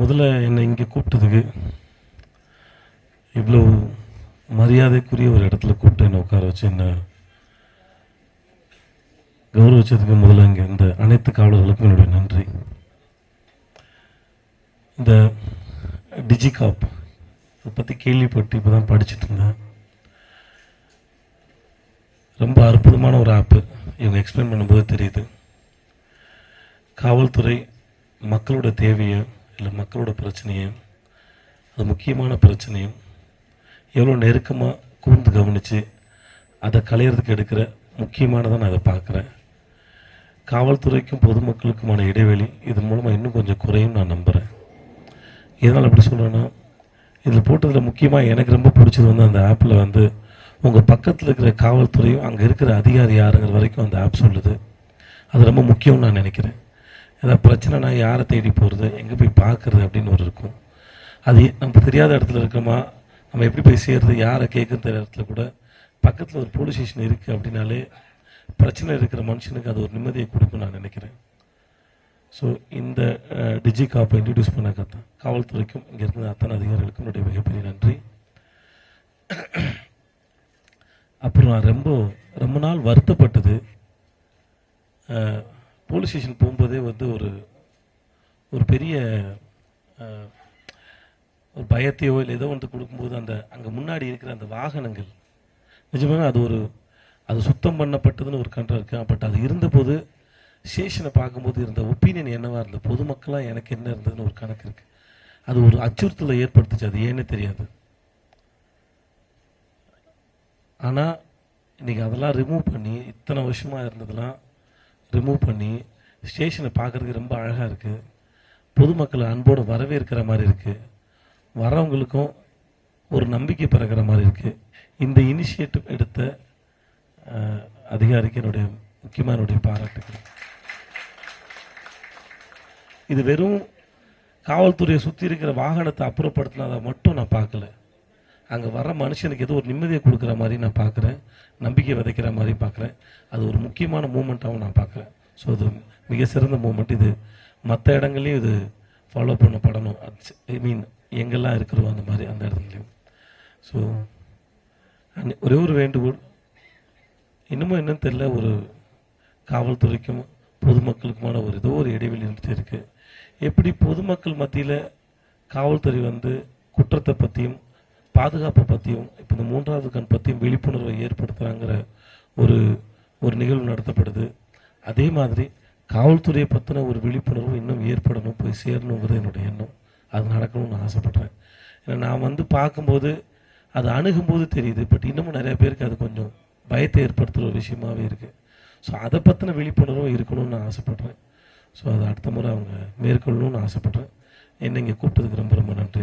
முதல்ல என்னை இங்கே கூப்பிட்டதுக்கு இவ்வளோ மரியாதைக்குரிய ஒரு இடத்துல கூப்பிட்டு என்னை உட்கார வச்சு என்னை கௌரவிச்சதுக்கு முதல்ல இங்கே இந்த அனைத்து காவலர்களுக்கும் என்னுடைய நன்றி. இந்த டிஜிகாப் அதை பற்றி கேள்விப்பட்டு இப்போ தான் படிச்சுட்டு இருந்தேன். ரொம்ப அற்புதமான ஒரு ஆப்பு. இவங்க எக்ஸ்பிளைன் பண்ணும்போது தெரியுது. காவல்துறை மக்களோட தேவையை இல்லை மக்களோட பிரச்சனையும் அது முக்கியமான பிரச்சனையும் எவ்வளோ நெருக்கமாக கூர்ந்து கவனித்து அதை களையிறதுக்கு எடுக்கிற முக்கியமானதை நான் அதை பார்க்குறேன். காவல்துறைக்கும் பொதுமக்களுக்குமான இடைவெளி இது மூலமாக இன்னும் கொஞ்சம் குறையும் நான் நம்புகிறேன் இதனால் எப்படி சொல்கிறேன்னா இதில் போட்டதில் முக்கியமாக எனக்கு ரொம்ப பிடிச்சது வந்து அந்த ஆப்பில் வந்து உங்கள் பக்கத்தில் இருக்கிற காவல்துறையும் அங்கே இருக்கிற அதிகாரி யாருங்கிற வரைக்கும் அந்த ஆப் சொல்லுது. அது ரொம்ப முக்கியம்னு நான் நினைக்கிறேன். ஏதாவது பிரச்சனைனா யாரை தேடி போகிறது எங்கே போய் பார்க்குறது அப்படின்னு ஒரு இருக்கும். அது நமக்கு தெரியாத இடத்துல இருக்கோமா? நம்ம எப்படி போய் சேர்றது யாரை கேட்குற இடத்துல கூட? பக்கத்தில் ஒரு போலீஸ் ஸ்டேஷன் இருக்குது அப்படின்னாலே பிரச்சனை இருக்கிற மனுஷனுக்கு அது ஒரு நிம்மதியை கொடுக்கும் நான் நினைக்கிறேன். ஸோ இந்த டிஜி காப்பை இன்ட்ரடியூஸ் பண்ண கத்தான் காவல்துறைக்கும் இங்கே இருக்கிற அத்தனை அதிகாரிகளுக்கும் என்னுடைய மிகப்பெரிய நன்றி. அப்புறம் நான் ரொம்ப ரொம்ப நாள் வருத்தப்பட்டது. போலீஸ் ஸ்டேஷன் போகும்போதே வந்து ஒரு ஒரு பெரிய ஒரு பயத்தையோ இல்லை ஏதோ ஒன்று கொடுக்கும்போது அந்த அங்கே முன்னாடி இருக்கிற அந்த வாகனங்கள் நிஜமாக அது ஒரு அது சுத்தம் பண்ணப்பட்டதுன்னு ஒரு கண்டம் இருக்கு. பட் அது இருந்தபோது ஸ்டேஷனை பார்க்கும்போது இருந்த ஒப்பீனியன் என்னவாக இருந்தது பொதுமக்களாக எனக்கு என்ன இருந்ததுன்னு ஒரு கணக்கு இருக்குது அது ஒரு அச்சுறுத்தலை ஏற்படுத்துச்சு அது ஏன்னே தெரியாது. ஆனால் இன்றைக்கி அதெல்லாம் ரிமூவ் பண்ணி இத்தனை வருஷமாக இருந்ததெல்லாம் ரிமூவ் பண்ணி ஸ்டேஷனை பார்க்கறதுக்கு ரொம்ப அழகாக இருக்குது பொதுமக்களை அன்போடு வரவேற்கிற மாதிரி இருக்குது வரவங்களுக்கும் ஒரு நம்பிக்கை பிறக்கிற மாதிரி இருக்குது இந்த இனிஷியேட்டிவ் எடுத்த அதிகாரிக்கு என்னுடைய முக்கியமாக என்னுடைய பாராட்டுகள். இது வெறும் காவல்துறையை சுற்றி இருக்கிற வாகனத்தை அப்புறப்படுத்தினதை மட்டும் நான் பார்க்கல. அங்கே வர மனுஷனுக்கு ஏதோ ஒரு நிம்மதியை கொடுக்குற மாதிரி நான் பார்க்குறேன். நம்பிக்கை விதைக்கிற மாதிரி பார்க்குறேன். அது ஒரு முக்கியமான மூமெண்ட்டாகவும் நான் பார்க்குறேன். ஸோ அது மிக சிறந்த மூமெண்ட் இது. மற்ற இடங்கள்லையும் இது ஃபாலோ பண்ணப்படணும். ஐ மீன் எங்கெல்லாம் இருக்கிறோம் அந்த மாதிரி அந்த இடத்துலையும். ஸோ ஒரே ஒரு வேண்டுகோள். இன்னமும் என்னன்னு தெரில ஒரு காவல்துறைக்கும் பொதுமக்களுக்குமான ஒரு ஏதோ ஒரு இடைவெளி இருந்துட்டு இருக்குது எப்படி பொதுமக்கள் மத்தியில் காவல்துறை வந்து குற்றத்தை பற்றியும் பாதுகாப்பை பற்றியும் இப்போ இந்த மூன்றாவது கண் பற்றியும் விழிப்புணர்வை ஏற்படுத்துகிறாங்கிற ஒரு ஒரு நிகழ்வு நடத்தப்படுது. அதே மாதிரி காவல்துறையை பற்றின ஒரு விழிப்புணர்வு இன்னும் ஏற்படணும் போய் சேரணுங்கிறது என்னுடைய எண்ணம். அது நடக்கணும்னு நான் ஆசைப்பட்றேன். ஏன்னா நான் வந்து பார்க்கும்போது அது அணுகும்போது தெரியுது பட் இன்னமும் நிறைய பேருக்கு அது கொஞ்சம் பயத்தை ஏற்படுத்துகிற ஒரு விஷயமாவே இருக்குது ஸோ அதை பற்றின விழிப்புணர்வும் இருக்கணும்னு நான் ஆசைப்பட்றேன். ஸோ அதை அடுத்த முறை அவங்க மேற்கொள்ளணும்னு ஆசைப்பட்றேன். என்னை இங்கே கூப்பிட்டதுக்கு ரொம்ப ரொம்ப நன்றி.